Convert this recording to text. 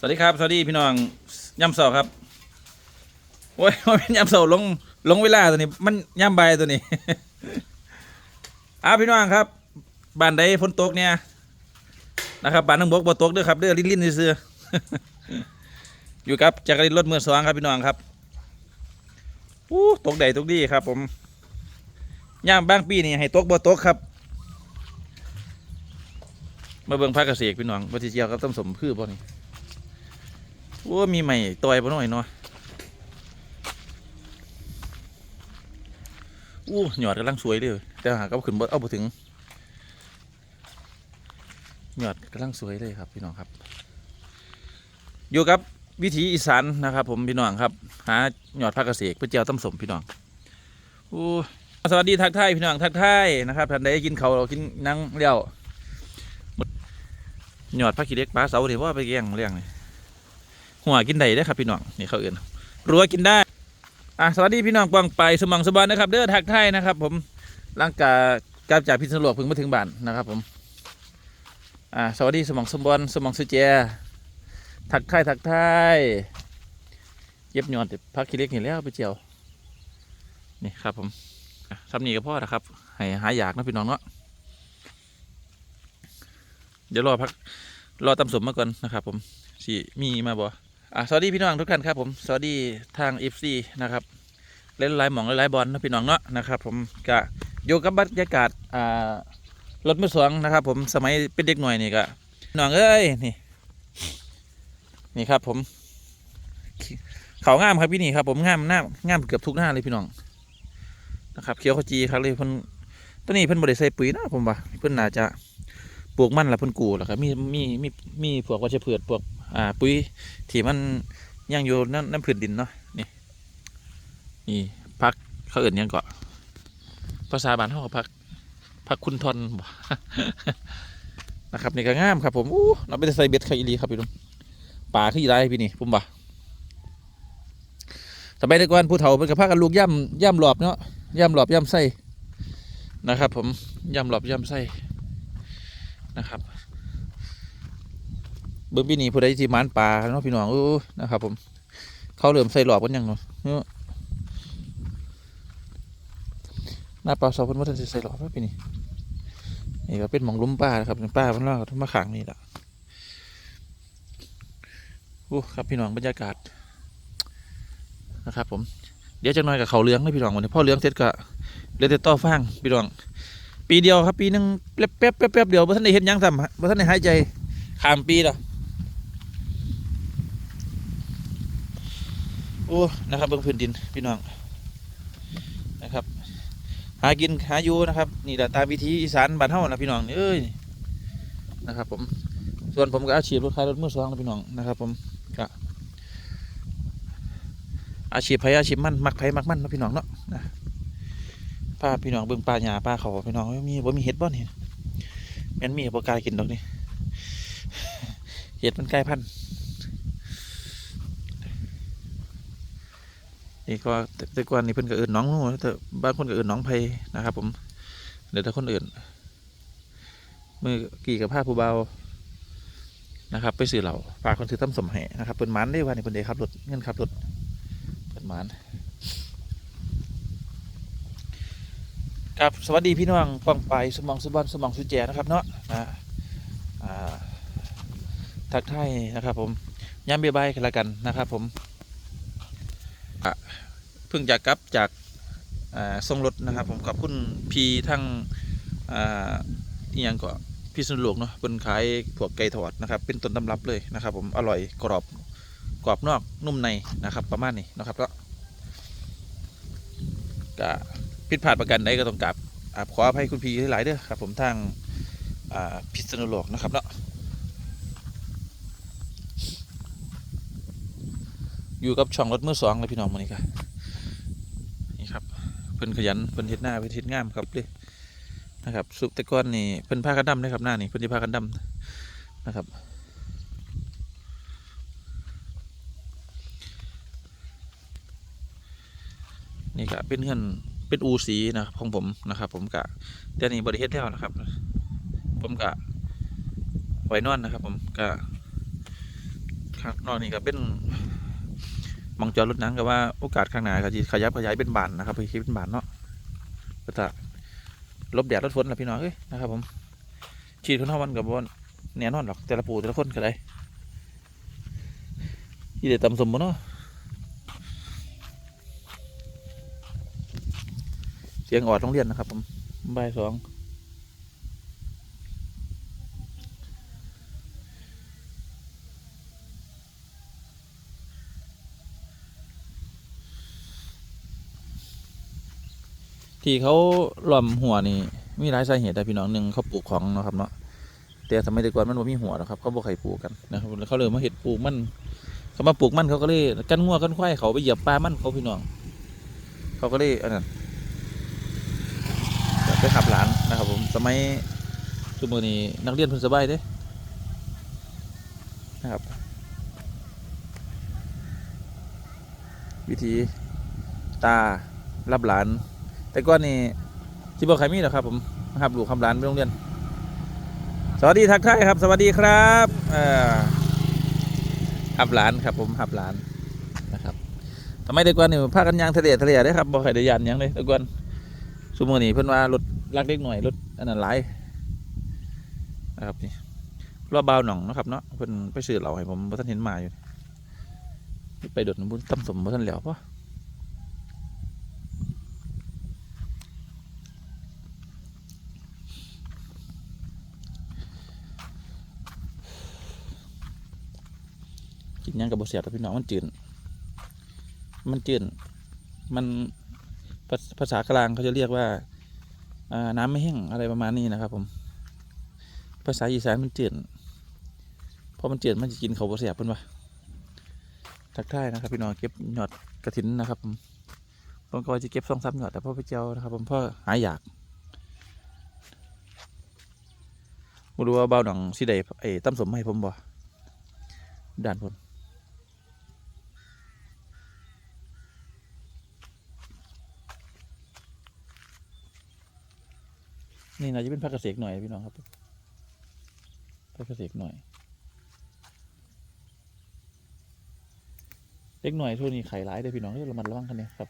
สวัสดีครับ สวัสดีพี่น้องย่ำเสาครับ โอ้ยมันเป็นย่ำเสาลงลงเวลาตัวนี้ มันย่ำใบตัวนี้อ้าพี่น้องครับบ้านใดฝนตกเนี่ยนะครับบ้านน้องบกบ่ตกด้อครับเด้อลิ้นลิ้นๆซื่ออยู่กับจักรยานรถมือสองครับพี่น้องครับอู้ตกใดตกดีครับ ผมย่ามบางปีนี่ให้ตกบ่ตกครับ มาเบิ่งพักเกษตรพี่น้องวัติเจียวกับต้มสมพืชบ่นี่ โอ้ มีใหม่ต่อยบ่หน่อยเนาะอู้หยอดกำลังสวยเลยแต่หากเอาขึ้นบ่เอาบ่ถึงหยอดกำลังสวยเลยครับพี่น้องครับอยู่กับวิถีอีสานนะครับ ผมพี่น้องครับ หาหยอดพักเกษตรเพื่อเจียวต้มสมพี่น้องอู้สวัสดีทักทายพี่น้องทักทายนะครับท่านใดกินเขาวกินนั่งเลี้ยวหยอดผักขี้เล็กปลาเสาเนี่ยว่าไปแกงเรื่องนี่ หัวกินได้เด้อครับพี่น้องนี่เขาเอื่นรัวกินได้อะสวัสดีพี่น้องปองไปสมองสบายนะครับเด้อทักไทยนะครับ ผมร่างกายกลับจากพิษณุโลกเพิ่งมาถึงบ้านนะครับผมอ่าสวัสดีสมองสมบันสมองสุเจทักไทยทักไทยเย็บยอดผักขี้เล็กเห็นแล้วไปเจียวนี่ครับผมทำนี่กับพ่อนะครับ ให้หายอยากนะพี่น้องเนาะเดี๋ยวรอพักรอตำสมมาก่อนนะครับ ผมสิมีมาบ่ อะสวัสดีพี่น้องทุกท่านครับผมสวัสดีทางเอฟซีนะครับเล่นหลายหมองหลายบอลนะพี่น้องเนาะนะครับผมกะอยู่กับบรรยากาศอ่ารถมือสองนะครับ ผมสมัยเป็นเด็กหน่อยนี่ก็น้องเอ้ยนี่ นี่ครับผม เขางามครับพี่นี่ครับ ผมงามหน้างามเกือบทุกหน้าเลยพี่น้องนะครับเขียวขจีครับเลยเพิ่นตัวนี้เพิ่นบริใส่ปุ๋ยนะผมว่าเพิ่นน่าจะปลูกมันละเพิ่นกูแล้วก็มีมีมีมีพวกวัชพืชพวก อ่าปุ๋ยที่มันยังอยู่น้ำน้ำผืนดินเนาะนี่นี่พักเขาเอื่นยังเกาะภาษาบ้านเขาพักพักคุณทอนนะครับนี่ก็งามครับผมอู้เราไปใส่เบ็ดไข่อีลีครับพี่ลุงป่าขึ้นได้พี่นี่ผมบ่สมัยแต่ก่อนผู้เฒ่าเป็นกับพากันลูกย่ำย่ำหลอบเนาะย่ำหลอบย่ำไส้นะครับ ผมย่ำหลอบย่ำไส้นะครับ เบิ้งปีนี้ผู้ใดที่มันปลาเนาะพี่น้องอู้นะครับผมเขาเริ่มใส่หลอกกันยังเนาะเนาะหน้าปลาสาวเพิ่นว่าท่านสิใส่หลอกแล้วปีนี้นี่ก็เป็นหมองลุ้มปลานะครับปลาเพิ่นว่าเขามาขังนี่แหละโอ้ครับพี่น้องบรรยากาศนะครับ ผม เดี๋ยวจะน้อยกับเขาเลี้ยงเลยพี่น้องวันนี้พ่อเลี้ยงเสร็จก็เลือแต่ต่อฟางพี่น้อง ปีเดียวครับ ปีหนึ่งแป๊บแป๊บแป๊บเดียวบ่ท่านได้เห็นยังซ้ำบ่ท่านได้หายใจข้ามปีแล้ว โอ้นะครับเบิ่งพื้นดินพี่น้องนะครับ หากินหาอยู่นะครับ นี่แหละตามวิธีอีสานบ้านเฮานะพี่น้องเอ้ยนะครับ ผมส่วนผมก็อาชีพรถขายรถมือสองนะพี่น้องนะครับ ผมก็อาชีพไผอาชีพมันมักไผมักมันนะพี่น้องเนาะนะป้าพี่น้องเบิ่งปลาหญ้าปลาเขาพี่น้องมีบ่มีเห็ดบ่นี่แม่นมีบ่กล้ากินดอกนี่เห็ดมันใกล้พันธุ์ นี่ก็แต่แต่ก่อนนี่เพิ่นก็เอื่นน้องนู่นแต่บางคนก็เอื่นน้องไผนะครับ ผมเดี๋ยวแต่คนอื่นมือกี่กับผ้าผู้เบานะครับ ไปซื้อเหล่าฝากคนซื้อตั้มสมแห่นะครับเปิดมันได้ว่านี่เพิ่นได้ขับรถเงินขับรถเปิดมันครับสวัสดีพี่น้องปังไปสมองสุบอนสมองสุแจนะครับเนาะนะอ่าทักทายนะครับ ผมย้ำเบียบายกันละกันนะครับ ผม เพิ่งจะกลับจากส่งรถนะครับ ผมขอบคุณพีทั้งอ่าอีหยังก็พี่สุนโลกเนาะเป็นขายพวกไก่ทอดนะครับ เป็นต้นตำรับเลยนะครับ ผมอร่อยกรอบกรอบนอกนุ่มในนะครับ ประมาณนี้นะครับก็ก็ผิดพลาดประกันใดก็ต้องกราบอขออภัยคุณพีหลายเด้อครับผมทางพิษณุโลกนะครับเนาะอยู่กับช่องรถมือสองเลยพี่น้องมันนี่ครับนี่ครับ เพิ่นขยันเพิ่นเฮ็ดหน้าเพิ่นเฮ็ดงามครับเลยนะครับสุปต่ก้อนนี่เพิ่นพากันดำนะครับหน้านี่เพิ่นที่พากันดำนะครับนี่ก็เป็นเงินเป็นอูสีนะครับของผมนะครับ ผมกะแต่นี่บริเฮ็ดแล้วนะครับ ผมกะไว้นอนนะครับ ผมกะข้างนอกนี่ก็เป็น มองจอรถนังก็ว่าโอกาสข้างหน้าก็จะขยับขยายเป็นบานนะครับไปคิดเป็นบานเนาะก็จะลบแดดลดฝนละพี่น้องเอ้ยนะครับผมฉีดคนเท่าวันกับว่าแน่นอนหรอกแต่ละปูแต่ละคนก็ได้ที่เด็ดตำสมบ่เนาะเสียงออดโรงเรียนนะครับผมบ่ายสอง ที่เขาหล่อมหัวนี่มีหลายสาเหตุแต่พี่น้องหนึ่งเขาปลูกของเนาะครับเนาะแต่สมัยแต่ก่อนมันบ่มีหัวหรอกครับเขาบ่ใครปลูกกันนะครับแล้วเขาเลยมาเห็ดปลูกมันเขามาปลูกมันเขาก็เลยกันงัวกันควายเขาไปเหยียบปลามันเขาพี่น้อง เขาก็เลยอันนั้นไปขับหลานนะครับ ผมสมัยทุมือนี้นักเรียนเพิ่นสบายเด้นะครับ วิธีตารับหลาน แต่ก่อนนี่ที่บอกใครมีหรอครับผมนะครับลูกคำหลานไปโรงเรียน สวัสดีทักทายครับ สวัสดีครับเอ่อหับหลานครับผมหับหลานนะครับทำไมเด็กกวนนี่พากันยางทะเลทะเลได้ครับบ่ใครได้ยานยังเลยเด็กกวนสมมือนี้เพิ่นว่ารถลักเล็กหน่อยรถอันนั้นหลายนะครับนี่รอบบาวหนองนะครับเนาะเพิ่นไปซื้อเหล่าให้ผมบ่ทันเห็นมาอยู่ ไปโดดน้ำบุญตำสมบ่ทันแล้วปะ กินยังกับบเสียบแต่พี่น้องมันจืดมันจืดมันภาษากลางเขาจะเรียกว่าน้ำไม่แห้งอะไรประมาณนี้นะครับ ผม ภาษาอีสานมันจืดเพราะมันจืดมันจะกินเขาบเสียบเพิ่นว่าทักทายนะครับพี่น้องเก็บหยอดกระถินนะครับผมผมก็จะเก็บสองสามยอดแต่พ่อไปเจ้านะครับ ผมพ่อหายอยากบ่รู้ว่าเบาหนังสิใดไอ้ตั้มสมให้ผมบ่ด่านผม นี่นะจะเป็นพักเกษกหน่อยพี่น้องครับพักเกษกหน่อยเล็กหน่อยทั่วนี้ไข่ร้ายเด้พี่น้องเรามันระวังกันเนี่ยครับ